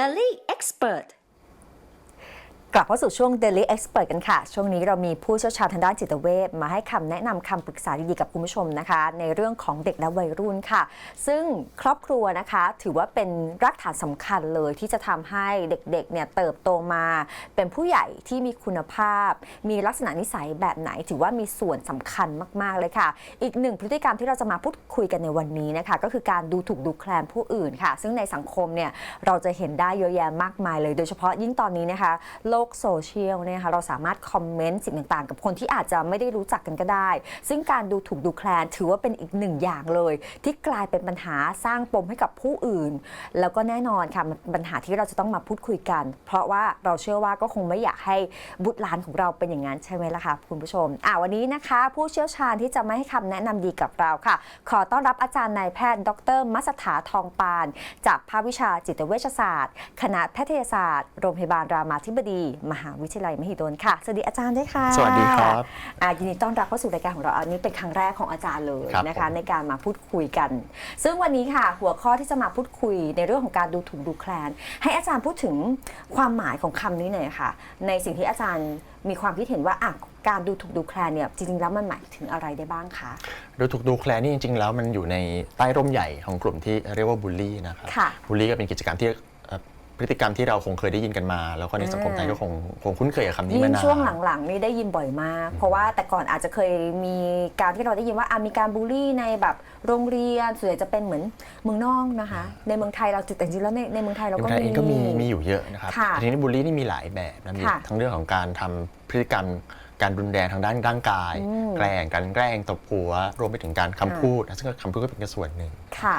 Delhi expert. กลับเข้าสู่ช่วง Daily Expert กันค่ะ ช่วงนี้เรามีผู้เชี่ยวชาญทางด้านจิตเวชมาให้คำแนะนำคำปรึกษาดีๆกับคุณผู้ชมนะคะ ในเรื่องของเด็กและวัยรุ่นค่ะ ซึ่งครอบครัวนะคะ ถือว่าเป็นรากฐานสำคัญเลยที่จะทำให้เด็กๆเนี่ยเติบโตมา เป็นผู้ใหญ่ที่มีคุณภาพ มีลักษณะนิสัยแบบไหน ถือว่ามีส่วนสำคัญมากๆเลยค่ะ อีกหนึ่งพฤติกรรมที่เราจะมาพูดคุยกันในวันนี้นะคะ ก็คือการดูถูกดูแคลนผู้อื่นค่ะ ซึ่งในสังคมเนี่ยเราจะเห็นได้เยอะแยะมากมายเลย โดยเฉพาะยิ่งตอนนี้นะคะโลกโซเชียลเนี่ยนะคะเราสามารถคอมเมนต์สิ่งต่างๆ กับคนที่อาจจะไม่ได้รู้จักกันก็ได้ ซึ่งการดูถูกดูแคลนถือว่าเป็นอีกหนึ่งอย่างเลย ที่กลายเป็นปัญหาสร้างปมให้กับผู้อื่น แล้วก็แน่นอนค่ะมันเป็นปัญหาที่เราจะต้องมาพูดคุยกัน เพราะว่าเราเชื่อว่าก็คงไม่อยากให้บุตรหลานของเราเป็นอย่างนั้นใช่ไหมล่ะคะคุณผู้ชมอ่าวันนี้นะคะ ผู้เชี่ยวชาญที่จะมาให้คำแนะนำดีกับเราค่ะ ขอต้อนรับอาจารย์นายแพทย์ ดร มัสถาทองปาน จากภาควิชาจิตเวชศาสตร์ คณะแพทยศาสตร์ โรงพยาบาลรามาธิบดีมหาวิทยาลัยมหิดลค่ะ สวัสดีอาจารย์ด้วยค่ะสวัสดีครับอ่ายินดีต้อนรับเข้าสู่รายการของเราอันนี้เป็นครั้งแรกของอาจารย์เลยครับนะคะ ผม ในการมาพูดคุยกัน ซึ่งวันนี้ค่ะ หัวข้อที่จะมาพูดคุยในเรื่องของการดูถูกดูแคลน ให้อาจารย์พูดถึงความหมายของคำนี้หน่อยค่ะ ในสิ่งที่อาจารย์มีความคิดเห็นว่าอะการดูถูกดูแคลนเนี่ยจริงๆแล้วมันหมายถึงอะไรได้บ้างคะ ดูถูกดูแคลนนี่จริง ๆ แล้วมันอยู่ในใต้ร่มใหญ่ของกลุ่มที่เรียกว่าบูลลี่นะครับค่ะ บูลลี่ก็เป็นกิจกรรมที่เอ่อ พฤติกรรมที่เราคงเคยได้ยินกันมา แล้วก็ในสังคมไทยก็คงคงคุ้นเคยกับคำนี้ยิ่มางนาน ช่วงหลังๆนี่ได้ยินบ่อยมาก เพราะว่าแต่ก่อนอาจจะเคยมีการที่เราได้ยินว่าอะมีการบูลลี่ในแบบโรงเรียนส่วนใหญ่จะเป็นเหมือนเมืองนอกนะคะ ในเมืองไทยเราแต่จริงๆแล้วในในเมืองไทยเราในก็ไทยมีเองก็มีมีอยู่เยอะนะครับค่ะทีนี้บูลลี่นี่มีหลายแบบนะมีค่ะทั้งเรื่องของการทำพฤติกรรมการรุนแรงทางด้านร่างกาย อืม แกล้งการแกล้งตบหัวรวมไปถึงการคำค่ะพูดนะซึ่งคำพูดก็เป็นแค่ส่วนหนึ่ง ค่ะ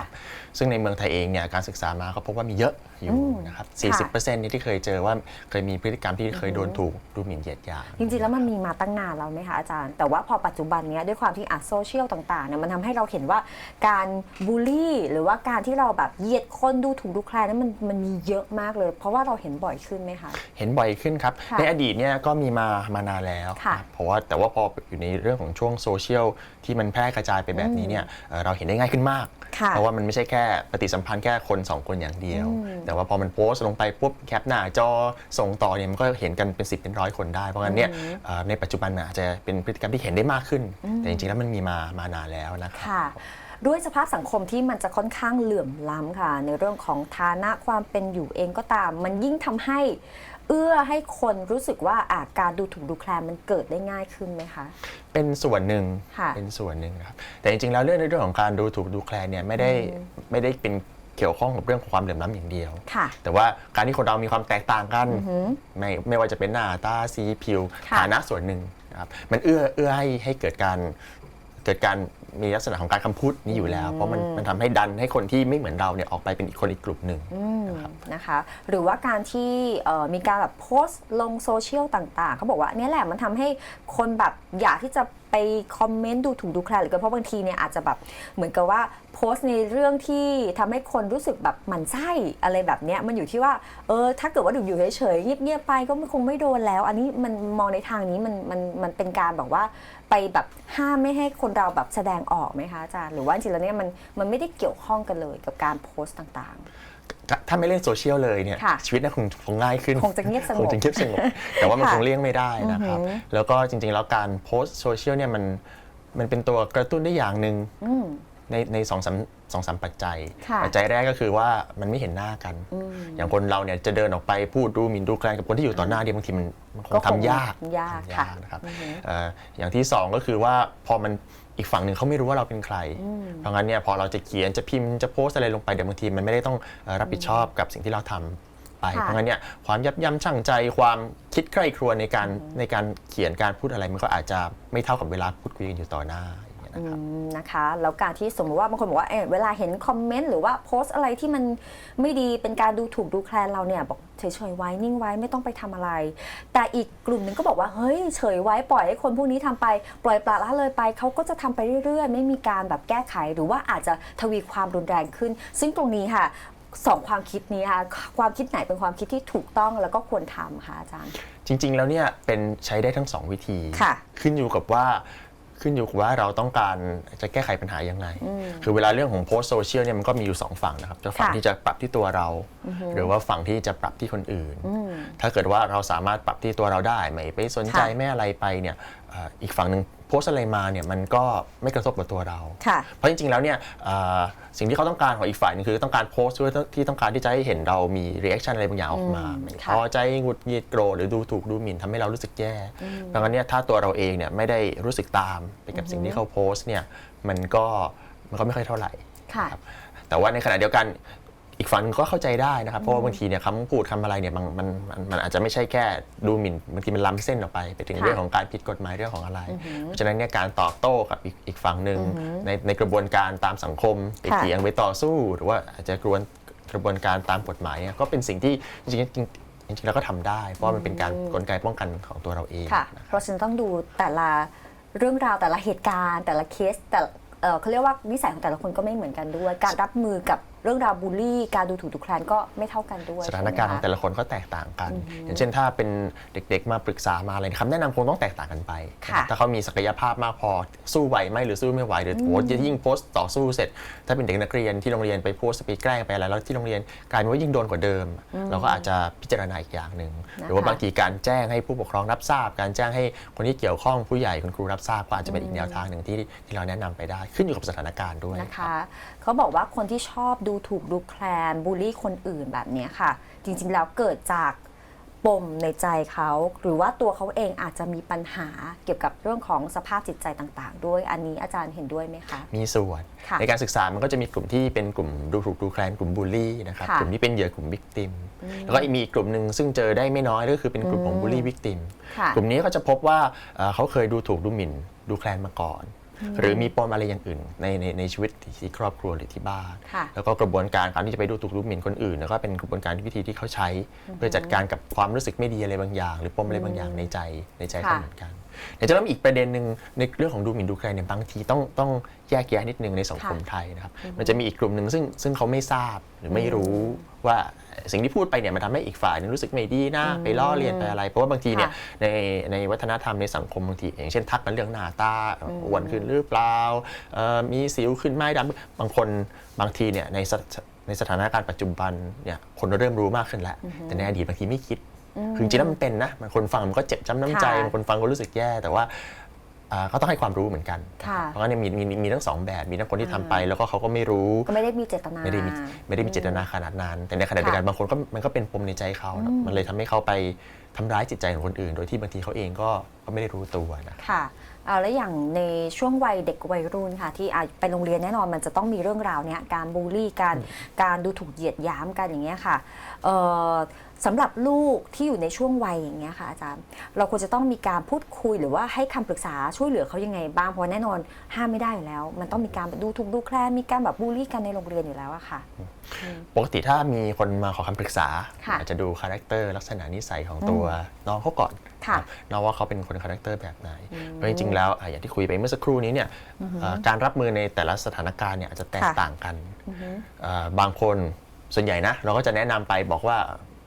ซึ่งในเมืองไทยเองเนี่ยการศึกษามาก็พบว่ามีเยอะอยู่อืมนะครับค่ะ40%นี่ที่เคยเจอว่าเคยมีพฤติกรรมที่เคยโดนถูกดูหมิ่นเหยียดหยามจริงๆ แล้วมันมีมาตั้งนานแล้วไหมคะอาจารย์ แต่ว่าพอปัจจุบันเนี้ยด้วยความที่อะโซเชียลต่างๆเนี่ยมันทำให้เราเห็นว่าการบูลลี่ หรือว่าการที่เราแบบเหยียดคนดูถูกดูแคลนนั้นมันมันมีเยอะมากเลย เพราะว่าเราเห็นบ่อยขึ้นไหมคะ เห็นบ่อยขึ้นครับค่ะในอดีตเนี่ยก็มีมามานานแล้วค่ะครับเพราะว่าแต่ว่าพออยู่ในเรื่องของช่วงโซเชียลที่มันแพร่กระจายไปแบบนี้เนี่ยเอ่อเราเห็นได้ง่ายขึ้นมากค่ะ เพราะว่ามันไม่ใช่แค่ปฏิสัมพันธ์แค่คน 2 คนอย่างเดียว แต่ว่าพอมันโพสต์ลงไปปุ๊บแคปหน้าจอส่งต่อเนี่ยมันก็เห็นกันเป็น 10 เป็นร้อยคนได้ เพราะงั้นเนี่ยเอ่อในปัจจุบันน่ะอาจจะเป็นพฤติกรรมที่เห็นได้มากขึ้น แต่จริงๆแล้วมันมีมามานานแล้วนะครับค่ะ ด้วยสภาพสังคมที่มันจะค่อนข้างเหลื่อมล้ำค่ะ ในเรื่องของฐานะความเป็นอยู่เองก็ตาม มันยิ่งทำให้เอื้อให้คนรู้สึกว่าอาการดูถูกดูแคลนมันเกิดได้ง่ายขึ้นไหมคะ เป็นส่วนหนึ่งค่ะเป็นส่วนหนึ่งนะครับ แต่จริงๆแล้วเรื่องในเรื่องของการดูถูกดูแคลนเนี่ยไม่ได้ไม่ได้เป็นเกี่ยวข้องกับเรื่องของความเหลื่อมล้ำอย่างเดียวค่ะแต่ว่าการที่คนเรามีความแตกต่างกัน ไม่ไม่ว่าจะเป็นหน้าตาสีผิวค่ะฐานะส่วนหนึ่งนะครับมันเอื้อเอื้อให้ให้เกิดการ เกิดการมีลักษณะของการคำพูดนี้อยู่แล้ว เพราะมันมันทำให้ดันให้คนที่ไม่เหมือนเราเนี่ยออกไปเป็นอีกคนอีกกลุ่มหนึ่ง อืมนะคะ หรือว่าการที่เอ่อมีการแบบโพสต์ลงโซเชียลต่างๆเขาบอกว่าเนี่ยแหละมันทำให้คนแบบอยากที่จะ ไปคอมเมนต์ดูถูกดูแคลนหรือเพราะบางทีเนี่ยอาจจะแบบเหมือนกับว่าโพสต์ในเรื่องที่ทำให้คนรู้สึกแบบหมันไส้อะไรแบบเนี้ยมันอยู่ที่ว่าเออถ้าเกิดว่าดูอยู่เฉยๆเงียบๆไปก็คงไม่โดนแล้ว อันนี้มันมองในทางนี้มันมันมันเป็นการแบบว่าไปแบบห้ามไม่ให้คนเราแบบแสดงออกไหมคะอาจารย์หรือว่าจริงๆแล้วเนี่ยมันมันไม่ได้เกี่ยวข้องกันเลยกับการโพสต์ต่างๆ ถ้าถ้าไม่เล่นโซเชียลเลยเนี่ยค่ะชีวิตน่าคงคงง่ายขึ้นคงจะเงียบสงบคงจะเงียบสงบแต่ว่ามันค่ะคงเลี่ยงไม่ได้นะครับแล้วก็จริงๆ แล้วการโพสต์โซเชียลเนี่ยมันมันเป็นตัวกระตุ้นได้อย่างหนึ่ง อืม ในในสองสามสองสามปัจจัย ค่ะปัจจัยแรกก็คือว่ามันไม่เห็นหน้ากันอย่างคนเราเนี่ยจะเดินออกไปพูดดูหมิ่นดูแคลนกับคนที่อยู่ต่อหน้าเดียวบางทีมันมันคก็งคงทำยากยากทำค่ะนะครับเอ่ออย่างที่สองก็คือว่าพอมัน อีกฝั่งหนึ่งเขาไม่รู้ว่าเราเป็นใคร เพราะงั้นเนี่ยพอเราจะเขียนจะพิมพ์จะโพสต์อะไรลงไปเดี๋ยวบางทีมันไม่ได้ต้องเอ่อรับผิดชอบกับสิ่งที่เราทำไปค่ะเพราะงั้นเนี่ยความยับยั้งชั่งใจความคิดใคร่ครวญในการในการเขียนการพูดอะไรมันก็อาจจะไม่เท่ากับเวลาพูดคุยกันอยู่ต่อหน้าอย่างเงี้ย นะครับอืมนะคะแล้วการที่สมมติว่าบางคนบอกว่าเอ๊ะเวลาเห็นคอมเมนต์หรือว่าโพสต์อะไรที่มันไม่ดีเป็นการดูถูกดูแคลนเราเนี่ยบอกเฉยๆไว้นิ่งไว้ไม่ต้องไปทำอะไร แต่อีกกลุ่มหนึ่งก็บอกว่าเฮ้ยเฉยไว้ปล่อยให้คนพวกนี้ทำไป ปล่อยปละละเลยไปเขาก็จะทำไปเรื่อยๆ ไม่มีการแบบแก้ไข หรือว่าอาจจะทวีความรุนแรงขึ้น ซึ่งตรงนี้ค่ะสองความคิดนี้ค่ะความคิดไหนเป็นความคิดที่ถูกต้องแล้วก็ควรทำคะอาจารย์ จริง ๆ แล้วเนี่ยเป็นใช้ได้ทั้งสองวิธีค่ะขึ้นอยู่กับว่า ขึ้นอยู่กับว่าเราต้องการจะแก้ไขปัญหายังไง คือเวลาเรื่องของโพสต์โซเชียลเนี่ยมันก็มีอยู่สองฝั่งนะครับจะฝั่งค่ะที่จะปรับที่ตัวเรา หรือว่าฝั่งที่จะปรับที่คนอื่น ถ้าเกิดว่าเราสามารถปรับที่ตัวเราได้ ไม่ไปสนใจค่ะไม่อะไรไปเนี่ยเอ่ออีกฝั่งหนึ่งโพสต์อะไรมาเนี่ยมันก็ไม่กระทบกับตัวเราค่ะเพราะจริงๆแล้วเนี่ยเอ่อสิ่งที่เขาต้องการของอีกฝ่ายหนึงคือต้องการโพสต์ด้วยที่ต้องการที่จะให้เห็นเรามีรีแอคชั่นอะไรบางอย่างออกมาอืมไม่ค่ะพอใจหงุดหงิดโกรธหรือดูถูกดูหมิ่นทำให้เรารู้สึกแย่ดังนั้นเนี่ยถ้าตัวเราเองเนี่ยไม่ได้รู้สึกตามไปกับสิ่งที่เขาโพสต์เนี่ยมันก็มันก็ไม่ค่อยเท่าไหร่ค่ะครับแต่ว่าในขณะเดียวกัน อีกฝั่งหนึ่งก็เข้าใจได้นะครับ เพราะว่าบางทีเนี่ยคำพูดคำอะไรเนี่ยมันมันมันมันอาจจะไม่ใช่แค่ดูหมิ่นบางทีมันล้ำเส้นออกไป ไปถึงค่ะเรื่องของการผิดกฎหมายเรื่องของอะไร เพราะฉะนั้นเนี่ยการตอบโต้กับอีกอีกฝั่งหนึ่งในในกระบวนการตามสังคมไปค่ะเถียงไปต่อสู้ หรือว่าอาจจะกระบวนกระบวนการตามกฎหมายเนี่ยก็เป็นสิ่งที่จริงๆจริงๆจริงๆแล้วก็ทำได้ เพราะว่ามันเป็นการกลไกป้องกันของตัวเราเองค่ะนะครับเพราะฉะนันต้องดูแต่ละเรื่องราวแต่ละเหตุการณ์ แต่ละเคสแต่ละเอ่อเขาเรียกว่านิสัยของแต่ละคนก็ไม่เหมือนกันด้วย การรับมือกับ เรื่องราวบูลลี่ การดูถูกดูแคลนก็ไม่เท่ากันด้วยสถานการณ์ของใช่ไหมแต่คะละคนก็แตกต่างกัน อย่างเช่นถ้าเป็นเด็กๆมาปรึกษามาอะไรคำแนะนำคงต้องแตกต่างกันไปค่ะถ้าเขามีศักยภาพมากพอสู้ไหวไหมหรือสู้ไม่ไหวหรือโอ้จะยิ่งโพสต์ต่อสู้เสร็จ ถ้าเป็นเด็กนักเรียนที่โรงเรียนไปโพสต์ไปแกล้งไปอะไรแล้วที่โรงเรียนกลายเป็นว่ายิ่งโดนกว่าเดิม เราก็อาจจะพิจารณาอีกอย่างหนึ่งหรือว่าบางทีการแจ้งให้ผู้ปกครองรับทราบ การแจ้งให้คนที่เกี่ยวข้องผู้ใหญ่คุณครูรับทราบก็อาจจะเป็นอีกแนวทางหนึ่งที่ที่เราแนะนำไปได้ขึ้นอยู่กับสถานการณ์ด้วยนะคะเขาบอกว่าคนที่ชอบดูถูกดูแคลนบูลลี่คนอื่นแบบเนี้ยค่ะ จริงๆแล้วเกิดจากปมในใจเขา หรือว่าตัวเขาเองอาจจะมีปัญหาเกี่ยวกับเรื่องของสภาพจิตใจต่างๆ ด้วยอันนี้อาจารย์เห็นด้วยไหมคะ มีส่วนค่ะในการศึกษามันก็จะมีกลุ่มที่เป็นกลุ่มดูถูกดูแคลนกลุ่มบูลลี่นะครับค่ะกลุ่มที่เป็นเหยื่อกลุ่มวิกติมแล้วก็มีอีกกลุ่มหนึ่งซึ่งเจอได้ไม่น้อยก็คือเป็นกลุ่มของบูลลี่วิกติมค่ะกลุ่มนี้ก็จะพบว่าเอ่อเขาเคยดูถูกดูหมิ่นดูแคลนมาก่อน หรือมีปมอะไรอย่างอื่น ในในในชีวิตที่ครอบครัวหรือที่บ้าน ค่ะ แล้วก็กระบวนการการที่จะไปดูถูกดูหมิ่นคนอื่น แล้วก็เป็นกระบวนการวิธีที่เขาใช้ เพื่อจัดการกับความรู้สึกไม่ดีอะไรบางอย่าง หรือปมอะไรบางอย่างในใจในใจเขาค่ะ เหมือนกัน เดี๋ยวจะเริ่มอีกประเด็นหนึ่งในเรื่องของดูหมิ่นดูแคลนเนี่ยบางทีต้องต้องแยกแยะนิดนึงในสังคมไทยนะครับมันจะมีอีกกลุ่มหนึ่งซึ่งซึ่งเขาไม่ทราบหรือไม่รู้ว่าสิ่งที่พูดไปเนี่ยมันทำให้อีกฝ่ายนึงรู้สึกไม่ดีนะไปล้อเลียนไปอะไร เพราะว่าบางทีเนี่ยค่ะในในวัฒนธรรมในสังคมบางทีอย่างเช่นทักกันเรื่องหน้าตาอ้วนขึ้นหรือเปล่าเอ่อมีสิวขึ้นไหมดำบางคนบางทีเนี่ยในสถในสถานการณ์ปัจจุบันเนี่ยคนเริ่มรู้มากขึ้นแล้ว แต่ในอดีตบางทีไม่คิด คือจริงๆแล้วมันเป็นนะบางคนฟังมันก็เจ็บช้ำน้ำใจค่ะบางคนฟังก็รู้สึกแย่แต่ว่าอ่าก็ต้องให้ความรู้เหมือนกัน ค่ะเพราะงั้นเนยมีมีมีทั้งสองแบบมีทั้งคนที่ทำไป แล้วก็เขาก็ไม่รู้ ก็ไม่ได้มีเจตนา ไม่ได้มีไม่ได้มีเจตนาขนาดนั้น แต่ในขณะเดียวกันบางคนก็มันก็เป็นปมในใจเขานะมันเลยทำให้เขาไปทำร้ายจิตใจของคนอื่น โดยที่บางทีเขาเองก็ก็ไม่ได้รู้ตัวนะ ค่ะเอาแล้วอย่างในช่วงวัยเด็กวัยรุ่นค่ะ ที่อาจไปโรงเรียนแน่นอนมันจะต้องมีเรื่องราวเนี้ยการบูลลี่การการดูถูกเหยียดหยามกันอย่างเงี้ยค่ะเอ่อ สำหรับลูกที่อยู่ในช่วงวัยอย่างเงี้ยค่ะอาจารย์ เราควรจะต้องมีการพูดคุยหรือว่าให้คำปรึกษาช่วยเหลือเขายังไงบ้างเพราะแน่นอนห้ามไม่ได้อยู่แล้ว มันต้องมีการดูถูกดูแคลนมีการแบบบูลลี่กันในโรงเรียนอยู่แล้วอะค่ะ ปกติถ้ามีคนมาขอคำปรึกษาค่ะอาจจะดูคาแรคเตอร์ลักษณะนิสัยของตัวน้องเขาก่อนค่ะครับน้องว่าเขาเป็นคนคาแรคเตอร์แบบไหนเพราะจริงๆแล้วอะอย่างที่คุยไปเมื่อสักครู่นี้เนี่ยเอ่อการรับมือในแต่ละสถานการณ์เนี่ยอาจจะแตกค่ะต่างกันเอ่อบางคนส่วนใหญ่นะเราก็จะแนะนำไปบอกว่า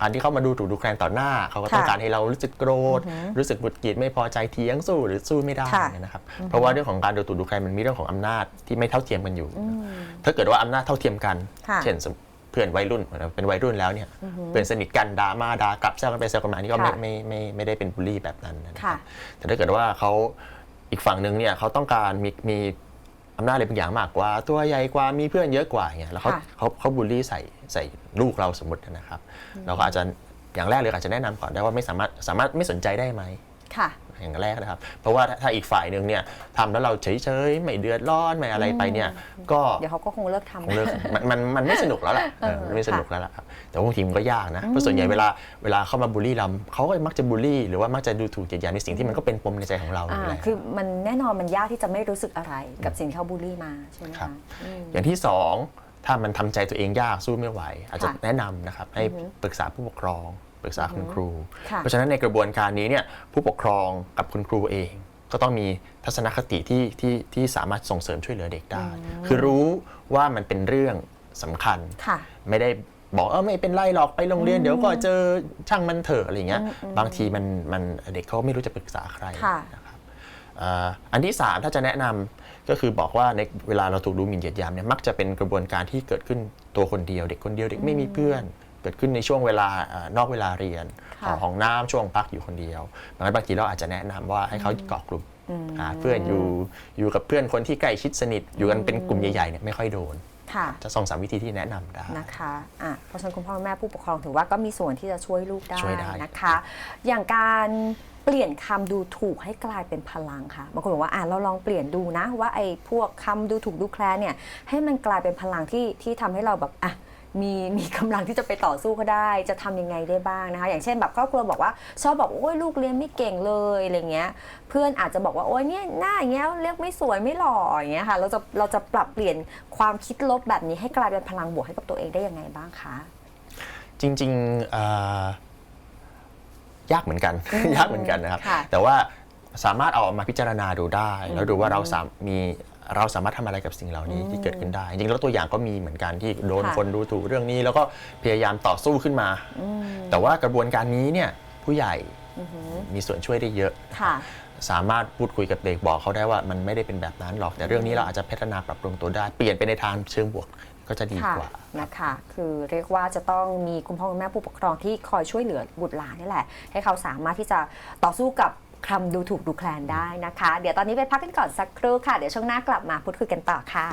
การที่เขามาดูถูกดูแคลนต่อหน้า เขาก็ต้องค่ะการให้เรารู้สึกโกรธ รู้สึกหงุดหงิดไม่พอใจเถียงสู้หรือสู้ไม่ได้ค่ะนะครับเพราะว่าเรื่องของการดูถูกดูแคลนมันมีเรื่องของอำนาจที่ไม่เท่าเทียมกันอยู่ ถ้าเกิดว่าอำนาจเท่าเทียมกันค่ะเช่นสมเพื่อนวัยรุ่นเป็นวัยรุ่นแล้วเนี่ยเพื่อนสนิทกันด่ามาด่ากลับแซวกันไปแซวกันมานี่ก็ไม่ค่ะไม่ไม่ไม่ได้เป็นบูลลี่แบบนั้นนะคค่ะรับแต่ถ้าเกิดว่าเขาอีกฝั่งหนึ่งเนี่ยเขาต้องการมีมี อำนาจอะไรบางอย่างมากกว่า ตัวใหญ่กว่ามีเพื่อนเยอะกว่าเนี่ยแล้วเขาค่ะ เขาเขาบูลลี่ใส่ใส่ลูกเราสมมตินะครับ เราก็อาจจะอย่างแรกเลยอาจจะแนะนำก่อนได้ว่าไม่สามารถสามารถไม่สนใจได้ไหม ค่ะ อย่างแรกนะครับ เพราะว่าถ้าถ้าอีกฝ่ายหนึ่งเนี่ยทำแล้วเราเฉยๆไม่เดือดร้อนไม่อะไรไปเนี่ย ก็เดี๋ยวเขาก็คงเลิกทำคงเลิกมันมันมันไม่สนุกแล้วล่ะเออเออมันไม่สนุกแล้วล่ะครับแต่ว่าบางทีมันก็ยากนะเพราะส่วนใหญ่เวลาเวลาเข้ามาบูลลี่เราเขาก็มักจะบูลลี่ หรือว่ามักจะดูถูกเหยียดหยามในสิ่งที่มันก็เป็นปมในใจของเราออ่ายู่แล้วคือมันแน่นอนมันยากที่จะไม่รู้สึกอะไร กับสิ่งที่เขาบูลลี่มาใช่ไหมครัคะบอืมอย่างที่สองถ้ามันทำใจตัวเองยากสู้ไม่ไหว อาจจะค่ะแนะนำนะครับให้ปรึกษาผู้ปกครอง ปรึกษาคุณครูค่ะเพราะฉะนั้นในกระบวนการนี้เนี่ยผู้ปกครองกับคุณครูเอง ก็ต้องมีทัศนคติที่ที่ที่สามารถส่งเสริมช่วยเหลือเด็กได้ คือรู้ว่ามันเป็นเรื่องสำคัญค่ะไม่ได้บอกเออไม่เป็นไรหรอกไปโรงเรียนเดี๋ยวก็เจอช่างมันเถอะอะไรอย่างเงี้ยบางทีมันมันเด็กเขาไม่รู้จะปรึกษาใครค่ะนะครับอ่าอันที่ 3 ถ้าจะแนะนำก็คือบอกว่าในเวลาเราถูกดูหมิ่นเหยียดหยามเนี่ยมักจะเป็นกระบวนการที่เกิดขึ้นตัวคนเดียว เด็กคนเดียวเด็กไม่มีเพื่อน เกิดขึ้นในช่วงเวลาอ่านอกเวลาเรียนค่ะขอห้องน้ำช่วงพักอยู่คนเดียวดังนั้นบางทีเราอาจจะแนะนำว่าให้เขาเกาะกลุ่มหาเพื่อนอยู่อยู่กับเพื่อนคนที่ใกล้ชิดสนิท อยู่กันเป็นกลุ่มใหญ่ๆเนี่ยไม่ค่อยโดนค่ะจะสองสามวิธีที่แนะนำได้นะคะอะเพราะฉะนั้นคุณพ่อแม่ผู้ปกครองถือว่าก็มีส่วนที่จะช่วยลูกได้ช่วยได้นะคะ อย่างการเปลี่ยนคำดูถูกให้กลายเป็นพลังค่ะบางคนบอกว่าอะเราลองเปลี่ยนดูนะ ว่าไอ้พวกคำดูถูกดูแคลนเนี่ยให้มันกลายเป็นพลังที่ที่ทำให้เราแบบอะ มีมีกำลังที่จะไปต่อสู้ก็ได้ จะทำยังไงได้บ้างนะคะ อย่างเช่นแบบครอบครัวบอกว่า ชอบบอกว่าโอ้ยลูกเรียนไม่เก่งเลยอะไรเงี้ย เพื่อนอาจจะบอกว่าโอ้ยเนี่ยหน้าอย่างเงี้ยเรียกไม่สวยไม่หล่ออย่างเงี้ยค่ะ เราจะเราจะปรับเปลี่ยนความคิดลบแบบนี้ให้กลายเป็นพลังบวกให้กับตัวเองได้ยังไงบ้างคะจริงๆเอ่อยากเหมือนกัน ยากเหมือนกันนะครับ ค่ะ แต่ว่าสามารถเอามาพิจารณาดูได้ แล้วดูว่าเราสามมี เราสามารถทำอะไรกับสิ่งเหล่านี้ที่เกิดขึ้นได้ จริงๆแล้วตัวอย่างก็มีเหมือนกันที่โดนค่ะคนดูถูกเรื่องนี้ แล้วก็พยายามต่อสู้ขึ้นมา แต่ว่ากระบวนการนี้เนี่ยผู้ใหญ่มีส่วนช่วยได้เยอะค่ะสามารถพูดคุยกับเด็กบอกเขาได้ว่ามันไม่ได้เป็นแบบนั้นหรอก แต่เรื่องนี้เราอาจจะพัฒนาปรับปรุงตัวได้ เปลี่ยนไปในทางเชิงบวกก็จะดีค่ะกว่านะคะ คือเรียกว่าจะต้องมีคุณพ่อคุณแม่ผู้ปกครองที่คอยช่วยเหลือบุตรหลานนี่แหละ ให้เขาสามารถที่จะต่อสู้กับ คำดูถูกดูแคลนได้นะคะ เดี๋ยวตอนนี้ไปพักกันก่อนสักครู่ค่ะ เดี๋ยวช่วงหน้ากลับมาพูดคุยกันต่อค่ะ